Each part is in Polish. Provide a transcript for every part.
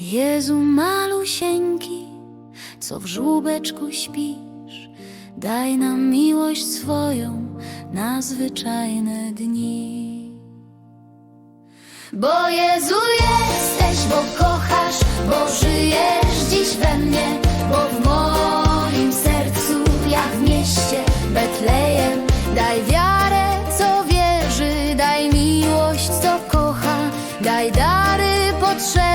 Jezu malusieńki, co w żłóbeczku śpisz, daj nam miłość swoją na zwyczajne dni. Bo Jezu jesteś, bo kochasz, bo żyjesz dziś we mnie, bo w moim sercu, jak w mieście Betlejem, daj wiarę, co wierzy, daj miłość, co kocha, daj dary potrzebne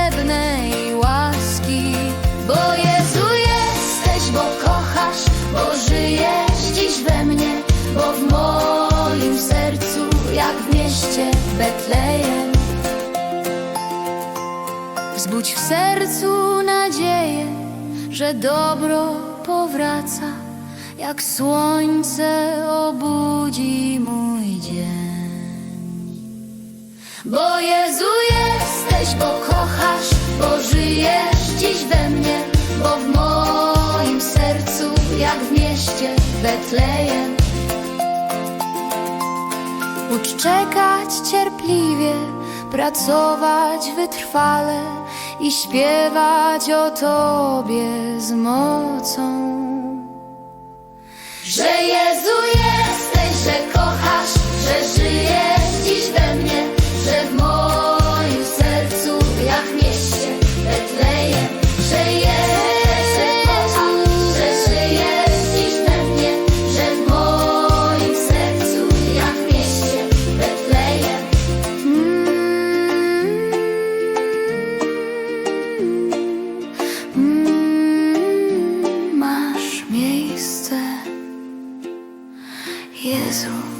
łaski. Bo Jezu jesteś, bo kochasz, bo żyjesz dziś we mnie, bo w moim sercu, jak w mieście Betlejem. Wzbudź w sercu nadzieję, że dobro powraca, jak słońce obudzi mój dzień. Bo Jezu jesteś, bo kochasz, bo żyjesz dziś we mnie, bo w moim sercu, jak w mieście Betlejem. Ucz czekać cierpliwie, pracować wytrwale i śpiewać o Tobie z mocą. Że Jezu Jezu.